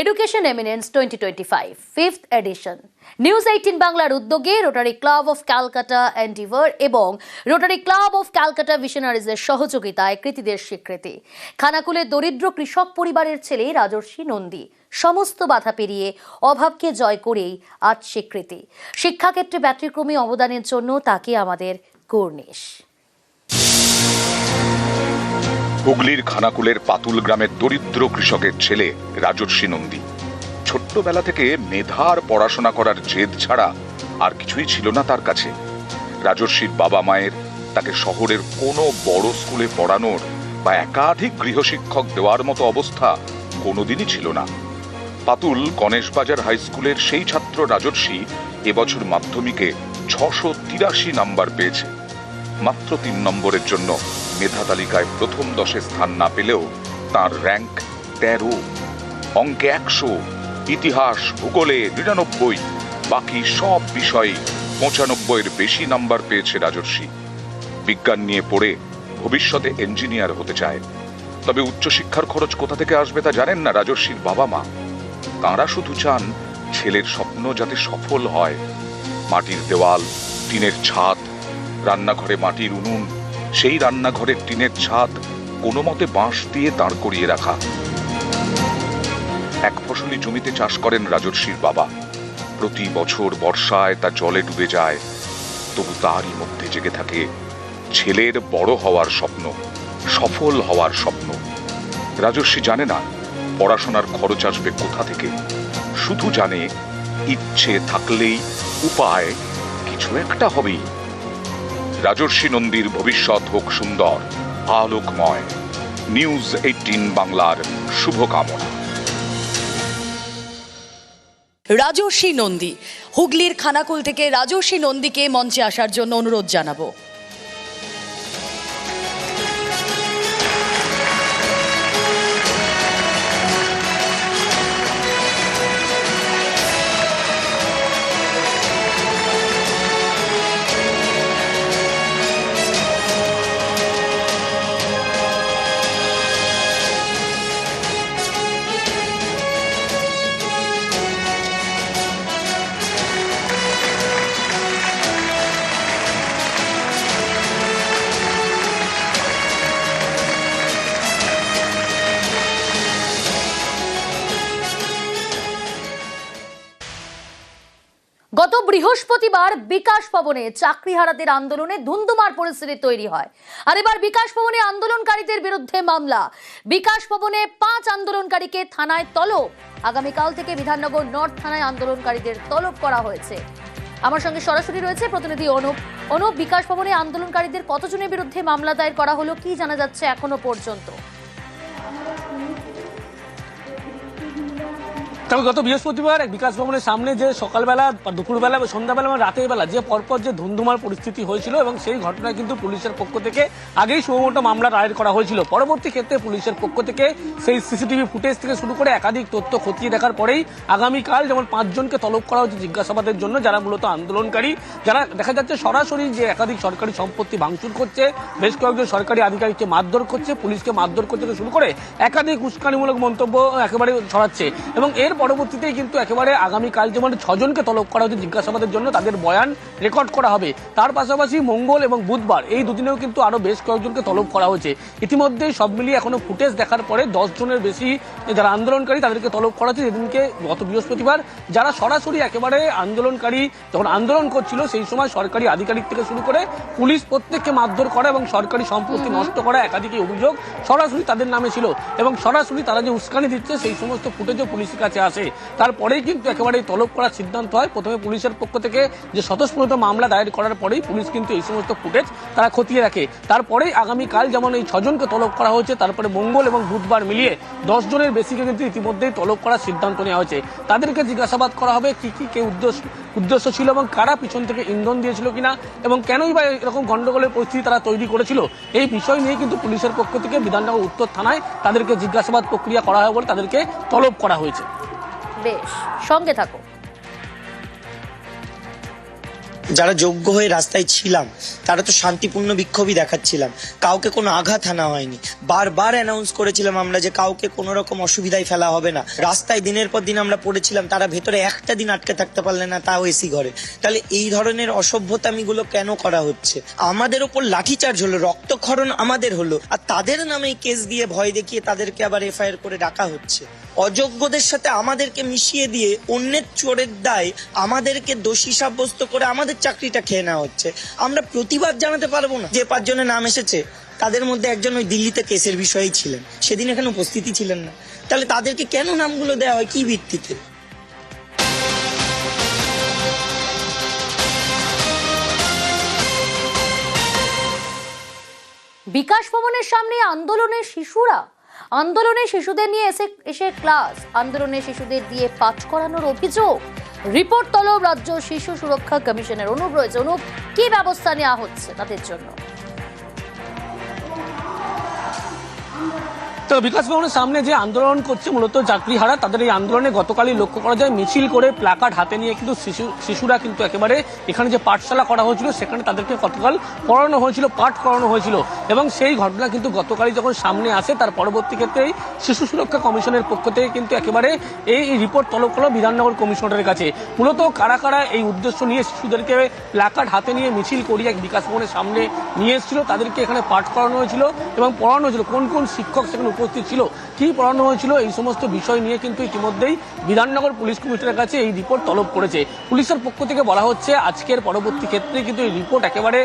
Education eminence twenty twenty five fifth edition News Eighteen বাংলার উদ্যোগে Rotary Club of Calcutta Endeavour এবং Rotary Club of Calcutta ভিশনারিজের সহযোগিতায় কৃতীদের স্বীকৃতি। খানাকুলে দরিদ্র কৃষক পরিবারের ছেলে রাজর্ষি নন্দী, সমস্ত বাধা পেরিয়ে অভাবকে জয় করেই আজ স্বীকৃতি। শিক্ষাক্ষেত্রে ব্যতিক্রমী অবদানের জন্য তাকে আমাদের কর্নিশ। হুগলির খানাকুলের পাতুল গ্রামের দরিদ্র কৃষকের ছেলে রাজর্ষি নন্দী। ছোট্টবেলা থেকে মেধার পড়াশোনা করার জেদ ছাড়া আর কিছুই ছিল না তার কাছে। রাজর্ষির বাবা মায়ের তাকে শহরের কোনো বড় স্কুলে পড়ানোর বা একাধিক গৃহশিক্ষক দেওয়ার মতো অবস্থা কোনোদিনই ছিল না। পাতুল গণেশবাজার হাই স্কুলের সেই ছাত্র রাজর্ষি এবছর মাধ্যমিকে ছশো তিরাশি নাম্বার পেয়েছে। মাত্র তিন নম্বরের জন্য মেধা তালিকায় প্রথম দশে স্থান না পেলেও তার র্যাঙ্ক তেরো। অঙ্কে একশো। ইতিহাস, ভূগোলে নিরানব্বই। বাকি সব বিষয়ে পঁচানব্বইয়ের বেশি নাম্বার পেয়েছে রাজর্ষি। বিজ্ঞান নিয়ে পড়ে ভবিষ্যতে ইঞ্জিনিয়ার হতে চায়। তবে উচ্চশিক্ষার খরচ কোথা থেকে আসবে তা জানেন না রাজর্ষির বাবা মা। তাঁরা শুধু চান ছেলের স্বপ্ন যাতে সফল হয়। মাটির দেওয়াল, টিনের ছাদ, রান্নাঘরে মাটির উনুন সেই রান্নাঘরের টিনের ছাদ কোনো মতে বাঁশ দিয়ে দাঁড় করিয়ে রাখা। এক ফসলি জমিতে চাষ করেন রাজর্ষির বাবা। প্রতি বছর বর্ষায় তা জলে ডুবে যায়। তবু তারই মধ্যে জেগে থাকে ছেলের বড় হওয়ার স্বপ্ন, সফল হওয়ার স্বপ্ন। রাজস্বী জানে না পড়াশোনার খরচ আসবে কোথা থেকে। শুধু জানে ইচ্ছে থাকলেই উপায় কিছু একটা হবেই। রাজর্ষি নন্দীর ভবিষ্যৎ হোক সুন্দর, আলোকময়। নিউজ এইটিন বাংলার শুভকামনা। রাজর্ষি নন্দী, হুগলির খানাকুল থেকে রাজর্ষি নন্দীকে মঞ্চে আসার জন্য অনুরোধ জানাব। গত বৃহস্পতিবার বিকাশ ভবনে চাকরিহারাদের আন্দোলনে ধুন্ধুমার পরিস্থিতি তৈরি হয়। আর এবার বিকাশ ভবনে আন্দোলনকারীদের বিরুদ্ধে মামলা। বিকাশ ভবনে পাঁচ আন্দোলনকারীকে থানায় তলব। আগামীকাল থেকে বিধাননগর নর্থ থানায় আন্দোলনকারীদের তলব করা হয়েছে। আমার সঙ্গে সরাসরি রয়েছে প্রতিনিধি অনুপ। অনুপ, বিকাশ ভবনে আন্দোলনকারীদের কতজনের বিরুদ্ধে মামলা দায়ের করা হলো, কি জানা যাচ্ছে এখনও পর্যন্ত? তবে গত বৃহস্পতিবার বিকাশ ভবনের সামনে যে সকালবেলা দুপুরবেলা বা সন্ধ্যাবেলা এবং রাতের বেলা যে পরপর যে ধুমধুমার পরিস্থিতি হয়েছিল এবং সেই ঘটনায় কিন্তু পুলিশের পক্ষ থেকে আগেই সুমোটো মামলা দায়ের করা হয়েছিল। পরবর্তী ক্ষেত্রে পুলিশের পক্ষ থেকে সেই সিসিটিভি ফুটেজ থেকে শুরু করে একাধিক তথ্য খতিয়ে দেখার পরেই আগামীকাল যেমন পাঁচজনকে তলব করা হচ্ছে জিজ্ঞাসাবাদের জন্য, যারা মূলত আন্দোলনকারী, যারা দেখা যাচ্ছে সরাসরি যে একাধিক সরকারি সম্পত্তি ভাঙচুর করছে, বেশ কয়েকজন সরকারি আধিকারিককে মারধর করছে, পুলিশকে মারধর থেকে শুরু করে একাধিক উস্কানিমূলক মন্তব্য একেবারে ছড়াচ্ছে। এবং এর পরবর্তীতেই কিন্তু একেবারে আগামীকাল যেমন ছজনকে তলব করা হয়েছে জিজ্ঞাসাবাদের জন্য তাদের বয়ান রেকর্ড করা হবে। তার পাশাপাশি মঙ্গল এবং বুধবার এই দুদিনেও কিন্তু আরও বেশ কয়েকজনকে তলব করা হয়েছে। ইতিমধ্যে সব মিলিয়ে এখনও ফুটেজ দেখার পরে দশ জনের বেশি যারা আন্দোলনকারী তাদেরকে তলব করা হচ্ছে। যেদিনকে গত বৃহস্পতিবার যারা সরাসরি একেবারে আন্দোলনকারী যখন আন্দোলন করছিল সেই সময় সরকারি আধিকারিক থেকে শুরু করে পুলিশ প্রত্যেককে মারধর করা এবং সরকারি সম্পত্তি নষ্ট করা একাধিক অভিযোগ সরাসরি তাদের নামে ছিল এবং সরাসরি তারা যে উস্কানি দিচ্ছে সেই সমস্ত ফুটেজও পুলিশের কাছে আসে। তারপরেই কিন্তু একেবারে তলব করার সিদ্ধান্ত হয়। প্রথমে পুলিশের পক্ষ থেকে যে স্বতঃস্ফূর্ত মামলা দায়ের করার পরেই পুলিশ কিন্তু এই সমস্ত ফুটেজ তারা খতিয়ে রাখে তারপরেই আগামীকাল যেমন এই ছজনকে তলব করা হয়েছে, তারপরে মঙ্গল এবং বুধবার মিলিয়ে দশ জনের বেশিকে কিন্তু ইতিমধ্যেই তলব করার সিদ্ধান্ত নেওয়া হয়েছে। তাদেরকে জিজ্ঞাসাবাদ করা হবে কি কি, কে উদ্দেশ্য উদ্দেশ্য ছিল এবং কারা পিছন থেকে ইন্ধন দিয়েছিল কিনা এবং কেনই বা এরকম গণ্ডগোলের পরিস্থিতি তারা তৈরি করেছিল, এই বিষয় নিয়ে কিন্তু পুলিশের পক্ষ থেকে বিধাননগর উত্তর থানায় তাদেরকে জিজ্ঞাসাবাদ প্রক্রিয়া করা হয় বলে তাদেরকে তলব করা হয়েছে। বেশ, সঙ্গে থাকো। যারা যোগ্য হয়ে রাস্তায় ছিলাম, তারা তো শান্তিপূর্ণ বিক্ষোভই দেখাচ্ছিলাম। কাউকে কোনো আঘাত আনা হয়নি। বারবার অ্যানাউন্স করেছিলাম আমরা যে কাউকে কোনো রকম অসুবিধায় ফেলা হবে না। রাস্তায় দিনের পর দিন আমরা পড়েছিলাম, তারা ভেতরে একটা দিন আটকে থাকতে পারলে না, তাও এসি ঘরে। তাহলে এই ধরনের অসভ্যতামিগুলো কেন করা হচ্ছে? আমাদের ওপর লাঠিচার্জ হলো, রক্তক্ষরণ আমাদের হলো, আর তাদের নামে কেস দিয়ে ভয় দেখিয়ে তাদেরকে আবার এফআইআর করে ডাকা হচ্ছে। অযোগ্যদের সাথে আমাদেরকে মিশিয়ে দিয়ে অন্যের চোরের দায় আমাদেরকে দোষী সাব্যস্ত করে আমাদের চাকরিটা খেয়ে নেওয়া হচ্ছে। আমরা প্রতিবাদ জানাতে পারব না। যে পাঁচজনের নাম এসেছে, তাদের মধ্যে একজন ওই দিল্লিতে কেসের বিষয়েই ছিলেন। সেদিন এখানে উপস্থিতি ছিলেন না। তাহলে তাদেরকে কেন নামগুলো দেওয়া হয়? কি ভিত্তিতে? বিকাশ ভবনের সামনে আন্দোলনের শিশুরা আন্দোলনে শিশুদের নিয়ে এসে এসে ক্লাস আন্দোলনে শিশুদের দিয়ে পাঠ করানোর অভিযোগ। রিপোর্ট তলব রাজ্য শিশু সুরক্ষা কমিশনের অনুপ রয়েছে অনুপ, কি ব্যবস্থা নেওয়া হচ্ছে তাদের জন্য? তো বিকাশ ভবনের সামনে যে আন্দোলন করছে মূলত চাকরিহারা তাদের এই আন্দোলনে গতকালই লক্ষ্য করা যায় মিছিল করে প্লাকার্ড হাতে নিয়ে কিন্তু শিশু, শিশুরা কিন্তু একেবারে এখানে যে পাঠশালা করা হয়েছিল, সেখানে তাদেরকে গতকাল পড়ানো হয়েছিল, পাঠ করানো হয়েছিল। এবং সেই ঘটনা কিন্তু গতকালই যখন সামনে আসে, তার পরবর্তী ক্ষেত্রেই শিশু সুরক্ষা কমিশনের পক্ষ থেকে কিন্তু একেবারে এই রিপোর্ট তলব করল বিধাননগর কমিশনারের কাছে। মূলত কারা কারা এই উদ্দেশ্য নিয়ে শিশুদেরকে প্লাকার্ড হাতে নিয়ে মিছিল করিয়ে বিকাশ ভবনের সামনে নিয়ে এসেছিল, তাদেরকে এখানে পাঠ করানো হয়েছিল এবং পড়ানো হয়েছিল। কোন কোন শিক্ষক সেখানে উপস্থিত ছিল। কি পড়ানো হয়েছিল? এই সমস্ত বিষয় নিয়ে কিন্তু ইতিমধ্যেই বিধাননগর পুলিশ কমিশনের কাছে এই রিপোর্ট তলব করেছে। পুলিশের পক্ষ থেকে বলা হচ্ছে, আজকের পরবর্তী ক্ষেত্রে কিন্তু এই রিপোর্ট একেবারে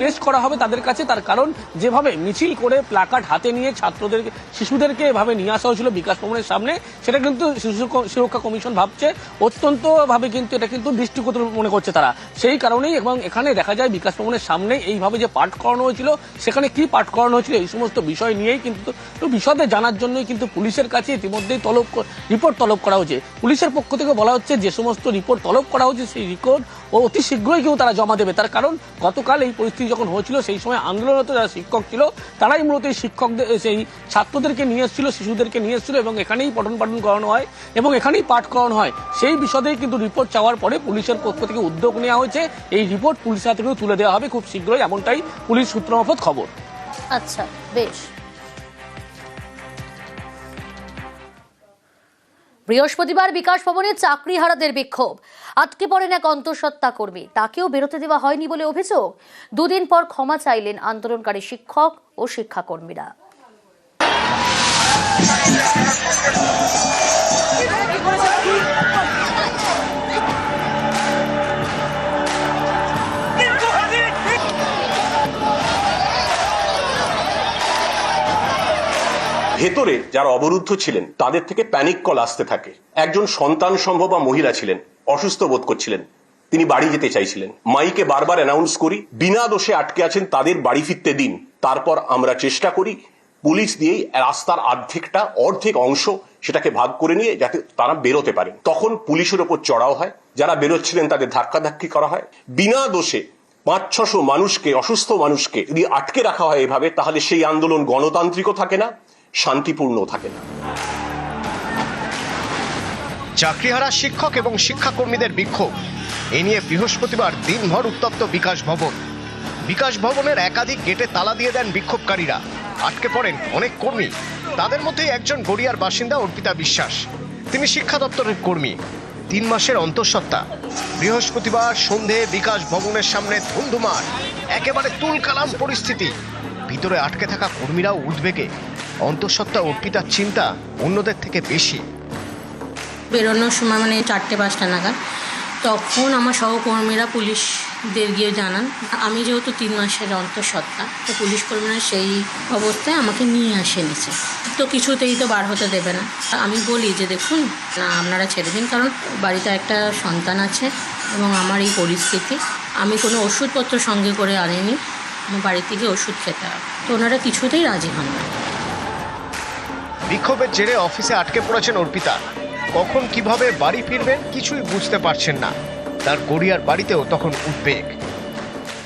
পেশ করা হবে তাদের কাছে, তার কারণ যেভাবে মিছিল করে প্লাকার্ড হাতে নিয়ে ছাত্রদের, শিশুদেরকে এভাবে নিয়ে আসা হয়েছিল বিকাশ ভবনের সামনে, সেটা কিন্তু শিশু সুরক্ষা কমিশন ভাবছে। অত্যন্ত ভাবে কিন্তু এটা কিন্তু দৃষ্টিগত মনে করছে তারা। সেই কারণেই এবং এখানে দেখা যায় বিকাশ ভবনের সামনে এইভাবে যে পাঠ করানো হয়েছিল, সেখানে কি পাঠ করানো হয়েছিল, এই সমস্ত বিষয় নিয়েই কিন্তু বিশদে জানার জন্যই কিন্তু পুলিশের কাছে ইতিমধ্যেই তলব রিপোর্ট তলব করা হয়েছে। পুলিশের পক্ষ থেকে বলা হচ্ছে, যে সমস্ত রিপোর্ট তলব করা হয়েছে সেই রিপোর্ট ও অতি শীঘ্রই কেউ তারা জমা দেবে। তার কারণ, গতকাল এই পরিস্থিতি যখন হয়েছিল, সেই সময় আন্দোলনরত যারা শিক্ষক ছিল, তারাই মূলত এই শিক্ষকদের সেই ছাত্রদেরকে নিয়ে এসেছিল, শিশুদেরকে নিয়ে এসেছিল এবং এখানেই পঠন পাঠন করানো হয় এবং এখানেই পাঠ করানো হয়। সেই বিষয়েই কিন্তু রিপোর্ট চাওয়ার পরে পুলিশের পক্ষ থেকে উদ্যোগ নেওয়া হয়েছে। এই রিপোর্ট পুলিশের হাতে তুলে দেওয়া হবে খুব শীঘ্রই, এমনটাই পুলিশ সূত্র মারফত খবর। আচ্ছা বেশ। বৃহস্পতিবার বিকাশ ভবনে চাকরিহারাদের বিক্ষোভ। আটকে পড়েন এক অন্তঃসত্ত্বা কর্মী। তাকেও বেরোতে দেওয়া হয়নি বলে অভিযোগ। দুদিন পর ক্ষমা চাইলেন আন্দোলনকারী শিক্ষক ও শিক্ষাকর্মীরা। ভেতরে যারা অবরুদ্ধ ছিলেন, তাদের থেকে প্যানিক কল আসতে থাকে। একজন সন্তান সম্ভব বা মহিলা ছিলেন, অসুস্থ বোধ করছিলেন, তিনি বাড়ি যেতে চাইছিলেন। মাইকে বারবার অ্যানাউন্স করি, বিনা দোষে আটকে আছেন তাদের বাড়ি ফিরতে দিন। তারপর আমরা চেষ্টা করি, পুলিশ দিয়েই রাস্তার অর্ধেকটা, অর্ধেক অংশ সেটাকে ভাগ করে নিয়ে যাতে তারা বেরোতে পারে। তখন পুলিশের ওপর চড়াও হয়, যারা বেরোচ্ছিলেন তাদের ধাক্কাধাক্কি করা হয়। বিনা দোষে পাঁচ ছশো মানুষকে, অসুস্থ মানুষকে যদি আটকে রাখা হয় এভাবে, তাহলে সেই আন্দোলন গণতান্ত্রিকও থাকে না শান্তিপূর্ণও থাকে না। চাকরিহারা শিক্ষক এবং শিক্ষাকর্মীদের বিক্ষোভ। এ নিয়ে বৃহস্পতিবার দিনভর উত্তপ্ত বিকাশ ভবন। বিকাশ ভবনের একাধিক গেটে তালা দিয়ে দেন বিক্ষোভকারীরা। আটকে পড়েন অনেক কর্মী। তাদের মধ্যে একজন গড়িয়ার বাসিন্দা অর্পিতা বিশ্বাস। তিনি শিক্ষা দপ্তরের কর্মী। তিন মাসের অন্তঃসত্ত্বা। বৃহস্পতিবার সন্ধে বিকাশ ভবনের সামনে ধুমধুমার একেবারে তুলকালাম পরিস্থিতি। ভিতরে আটকে থাকা কর্মীরাও উদ্বেগে। অন্তঃসত্ত্বা অর্পিতার চিন্তা অন্যদের থেকে বেশি। বেরোনোর সময় মানে চারটে পাঁচটা নাগাদ, তখন আমার সহকর্মীরা পুলিশদের গিয়ে জানান, আমি যেহেতু তিন মাসের অন্তঃসত্ত্বা, তো পুলিশ কর্মীরা সেই অবস্থায় আমাকে নিয়ে আসে নিচে। তো কিছুতেই তো বার হতে দেবে না। আমি বলি যে দেখুন, না, আপনারা ছেড়ে দিন, কারণ বাড়িতে একটা সন্তান আছে এবং আমার এই পরিস্থিতি। আমি কোনো ওষুধপত্র সঙ্গে করে আনিনি, আমার বাড়ি থেকে ওষুধ খেতে হবে। তো ওনারা কিছুতেই রাজি হন না। বিক্ষোভের জেরে অফিসে আটকে পড়েছেন অর্পিতা। কখন কীভাবে বাড়ি ফিরবেন কিছুই বুঝতে পারছেন না। তার গড়িয়ার বাড়িতেও তখন উদ্বেগ।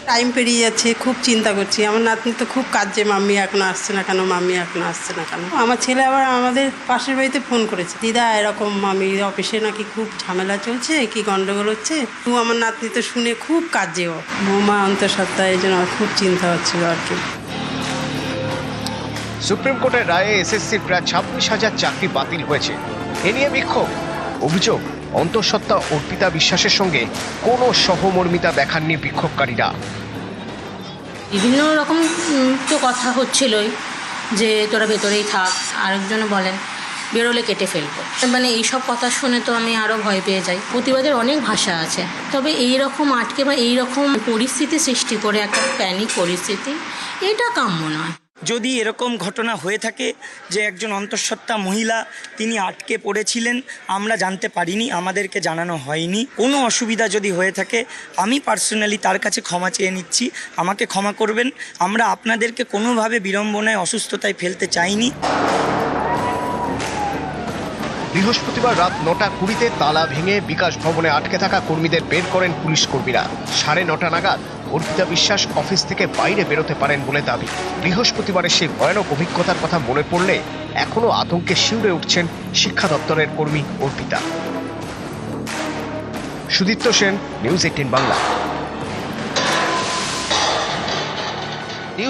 টাইম পেরিয়ে যাচ্ছে, খুব চিন্তা করছি। আমার নাতনি তো খুব কাজে মাম্মি এখনও আসছে না কেন? মাম্মি এখনও আসছে না কেন? আমার ছেলে আবার আমাদের পাশের বাড়িতে ফোন করেছে, দিদা, এরকম মামি অফিসে নাকি খুব ঝামেলা চলছে, কি গন্ডগোল হচ্ছে? তো আমার নাতনি তো শুনে খুব কাজে ও। বৌমা অন্তঃসত্ত্বা, এই জন্য খুব চিন্তা হচ্ছিল আর কি। সুপ্রিম কোর্টের রায়ে এসএসসির প্রায় ছাব্বিশ হাজার চাকরি বাতিল হয়েছে। এ নিয়ে বিক্ষোভ। অভিযোগ, অন্তঃসত্ত্বা অর্পিতা বিশ্বাসের সঙ্গে কোনো সহমর্মিতা দেখাননি বিক্ষোভকারীরা। বিভিন্ন রকম তো কথা হচ্ছিলই যে তোরা ভেতরেই থাক, আরেকজন বলেন বেরোলে কেটে ফেলব। মানে এইসব কথা শুনে তো আমি আরও ভয় পেয়ে যাই। প্রতিবাদের অনেক ভাষা আছে। তবে এই রকম আটকে বা এই রকম পরিস্থিতি সৃষ্টি করে একটা প্যানিক পরিস্থিতি, এটা কাম্য নয়। যদি এরকম ঘটনা হয়ে থাকে যে একজন অন্তঃসত্ত্বা মহিলা তিনি আটকে পড়েছিলেন, আমরা জানতে পারিনি, আমাদেরকে জানানো হয়নি। কোনো অসুবিধা যদি হয়ে থাকে, আমি পার্সোনালি তার কাছে ক্ষমা চেয়ে নিচ্ছি, আমাকে ক্ষমা করবেন। আমরা আপনাদেরকে কোনোভাবে বিড়ম্বনায়, অসুস্থতায় ফেলতে চাইনি। বৃহস্পতিবার রাত নটা কুড়িতে তালা ভেঙে বিকাশ ভবনে আটকে থাকা কর্মীদের বের করেন পুলিশ কর্মীরা। সাড়ে নটা নাগাদ অর্পিতা বিশ্বাস অফিস থেকে বাইরে বেরোতে পারেন বলে দাবি। বৃহস্পতিবারের সেই ভয়ানক অভিজ্ঞতার কথা মনে পড়লে এখনও আতঙ্কে শিউরে উঠছেন শিক্ষা দপ্তরের কর্মী Arpita. Sudipta Sen, News Eighteen Bangla.